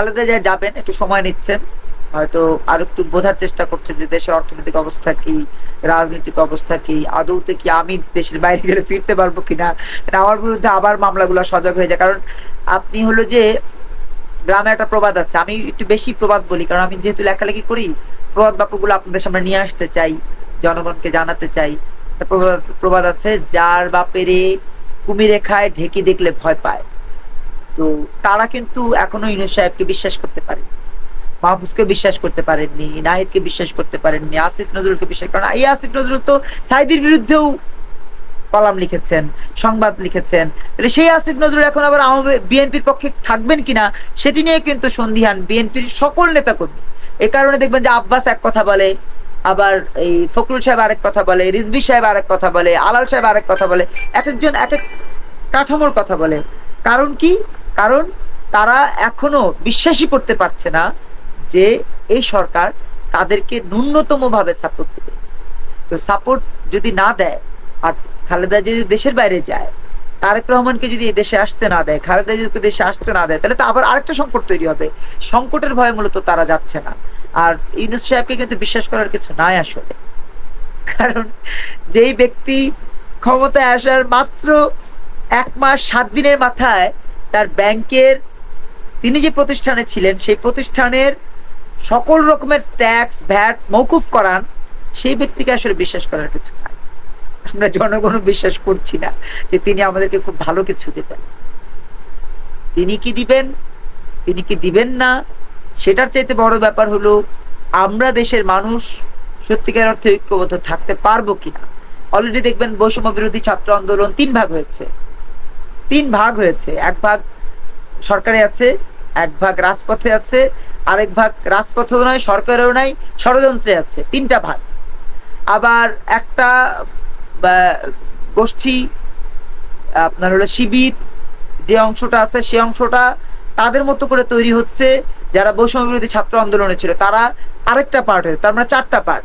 খালেদা জিয়া যাবেন, একটু সময় নিচ্ছেন। হয়তো আর একটু বোঝার চেষ্টা করছে যে দেশের অর্থনৈতিক অবস্থা কি, রাজনৈতিক অবস্থা কি, আদৌতে কি আমি দেশের বাইরে গেলে ফিরতে পারব কিনা? আমার বিরুদ্ধে আবার মামলাগুলো সজাগ হয়ে যায়। কারণ আপনি হলো যে গ্রামে একটা প্রবাদ আছে, আমি একটু বেশি প্রবাদ বলি, কারণ আমি যেহেতু লেখালেখি করি, প্রবাদ বাক্যগুলো আপনাদের সামনে নিয়ে আসতে চাই, জনগণকে জানাতে চাই। প্রবাদ আছে, যার বাপেরে কুমিরে খায় ঢেকি দেখলে ভয় পায়। তো তারা কিন্তু এখনও ইউনুস সাহেবকে বিশ্বাস করতে পারে মাহফুজকে বিশ্বাস করতে পারেননি, নাহিদকে বিশ্বাস করতে পারেননি, আসিফ নজরুলকে বিশ্বাস করেন এই আসিফ নজরুল তো সাইদির বিরুদ্ধেও কলাম লিখেছেন, সংবাদ লিখেছেন। তাহলে সেই আসিফ নজরুল এখন আবার বিএনপির পক্ষে থাকবেন কিনা, সেটি নিয়ে কিন্তু সন্ধিহান বিএনপির সকল নেতাকর্মী। এ কারণে দেখবেন যে আব্বাস এক কথা বলে, আবার এই ফখরুল সাহেব আরেক কথা বলে রিজবি সাহেব আরেক কথা বলে, আলাল সাহেব আরেক কথা বলে, এক একজন এক এক কাঠামোর কথা বলে। কারণ কি? কারণ তারা এখনও বিশ্বাসই করতে পারছে না যে এই সরকার তাদেরকে ন্যূনতম ভাবে সাপোর্ট দেবে। তো সাপোর্ট যদি না দেয়, আর খালেদা যদি দেশের বাইরে যায়, তারেক রহমানকে যদি এই দেশে আসতে না দেয়, খালেদা যদি দেশে আসতে না দেয়, তাহলে তো আবার আরেকটা সংকট তৈরি হবে। সংকটের ভয়ে মূলত তারা যাচ্ছে না। আর ইউনুস সাহেবকে কিন্তু বিশ্বাস করার কিছু নাই আসলে। কারণ যেই ব্যক্তি ক্ষমতায় আসার মাত্র এক মাস, সাত দিনের মাথায় তার ব্যাংকের তিনি যে প্রতিষ্ঠানে ছিলেন, সেই প্রতিষ্ঠানের সকল রকমের ট্যাক্স, ভ্যাট মৌকুফ করান, সেই ব্যক্তিকে আসলে বিশ্বাস করার কিছু নাই। আমরা জনগণ বিশ্বাস করছি না যে তিনি আমাদেরকে খুব ভালো কিছু দেবেন। তিনি কি দিবেন? তিনি কি দিবেন না? সেটার চাইতে বড় ব্যাপার হলো, আমরা দেশের মানুষ সত্যিকার অর্থে ঐক্যবদ্ধ থাকতে পারব কিনা? অলরেডি দেখবেন বৈষম্য বিরোধী ছাত্র আন্দোলন তিন ভাগ হয়েছে। তিন ভাগ হয়েছে। এক ভাগ সরকারে আছে, এক ভাগ রাজপথে আছে, আরেক ভাগ রাজপথেও নয় সরকারেও নাই, ষড়যন্ত্রে আছে, তিনটা ভাগ। আবার একটা গোষ্ঠী, আপনার হলো শিবির, যে অংশটা আছে সে অংশটা তাদের মতো করে তৈরি হচ্ছে, যারা বৈষম্য বিরোধী ছাত্র আন্দোলনে ছিল, তারা আরেকটা পার্ট হয়েছে, তার মানে চারটা পার্ট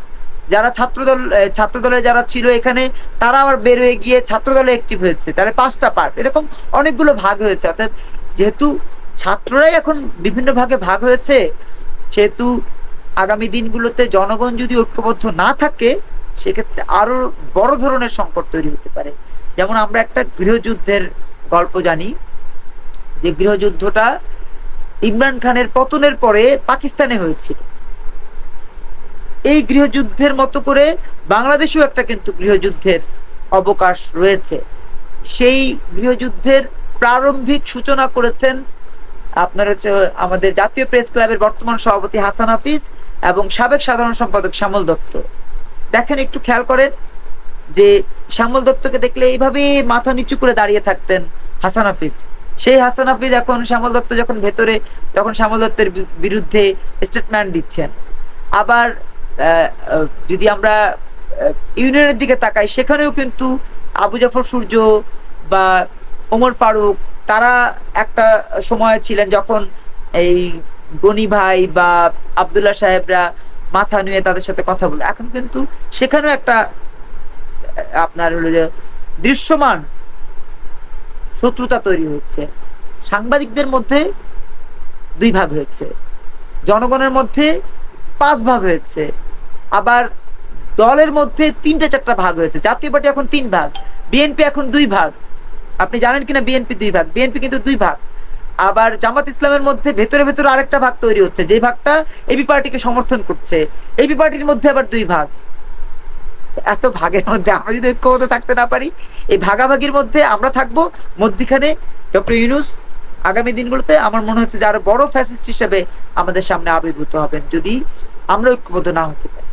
যারা ছাত্রদল ছাত্রদলে যারা ছিল এখানে, তারা আবার বের হয়ে গিয়ে ছাত্রদলে অ্যাক্টিভ হয়েছে। তাহলে পাঁচটা পার্ট এরকম অনেকগুলো ভাগ হয়েছে। অর্থাৎ যেহেতু ছাত্ররাই এখন বিভিন্ন ভাগে ভাগ হয়েছে, সেহেতু আগামী দিনগুলোতে জনগণ যদি ঐক্যবদ্ধ না থাকে, সেক্ষেত্রে আরও বড় ধরনের সংকট তৈরি হতে পারে। যেমন আমরা একটা গৃহযুদ্ধের গল্প জানি, যে গৃহযুদ্ধটা ইমরান খানের পতনের পরে পাকিস্তানে হয়েছিল। এই গৃহযুদ্ধের মতো করে বাংলাদেশেও একটা কিন্তু গৃহযুদ্ধের অবকাশ রয়েছে। সেই গৃহযুদ্ধের প্রারম্ভিক সূচনা করেছেন আপনার হচ্ছে আমাদের জাতীয় প্রেস ক্লাবের বর্তমান সভাপতি হাসান হাফিজ এবং সাবেক সাধারণ সম্পাদক শ্যামল দত্ত। দেখেন, একটু খেয়াল করেন যে শ্যামল দত্তকে দেখলে এইভাবে মাথা নিচু করে দাঁড়িয়ে থাকতেন হাসান হাফিজ। সেই হাসান হাফিজ এখন শ্যামল দত্ত যখন ভেতরে, তখন শ্যামল দত্তের বিরুদ্ধে স্টেটমেন্ট দিচ্ছেন। আবার যদি আমরা ইউনিয়নের দিকে তাকাই, সেখানেও কিন্তু আবু জাফর সূর্য বা ওমর ফারুক, তারা একটা সময় ছিলেন যখন এই গনি ভাই বা আবদুল্লাহ সাহেবরা মাথা নুয়ে তাদের সাথে কথা বলে। এখন কিন্তু সেখানেও একটা আপনার হলো যে দৃশ্যমান শত্রুতা তৈরি হচ্ছে সাংবাদিকদের মধ্যে দুই ভাগ হয়েছে, জনগণের মধ্যে পাঁচ ভাগ হয়েছে। আবার দলের মধ্যে তিনটা চারটা ভাগ হয়েছে। জাতীয় পার্টি এখন তিন ভাগ, বিএনপি এখন দুই ভাগ। আপনি জানেন কিনা বিএনপি দুই ভাগ? বিএনপি কিন্তু দুই ভাগ। আবার জামাত ইসলামের মধ্যে ভেতরে ভেতরে আরেকটা ভাগ তৈরি হচ্ছে। যে ভাগটা এবি পার্টিকে সমর্থন করছে, এবি পার্টির মধ্যে আবার দুই ভাগ। এত ভাগের মধ্যে আমরা যদি ঐক্যবদ্ধ থাকতে না পারি, এই ভাগাভাগির মধ্যে আমরা থাকব মধ্যিখানে ডক্টর ইউনুস। আগামী দিনগুলোতে আমার মনে হচ্ছে যে আরও বড় ফ্যাসিস্ট হিসেবে আমাদের সামনে আবির্ভূত হবেন, যদি আমরা ঐক্যবদ্ধ না হতে পারি।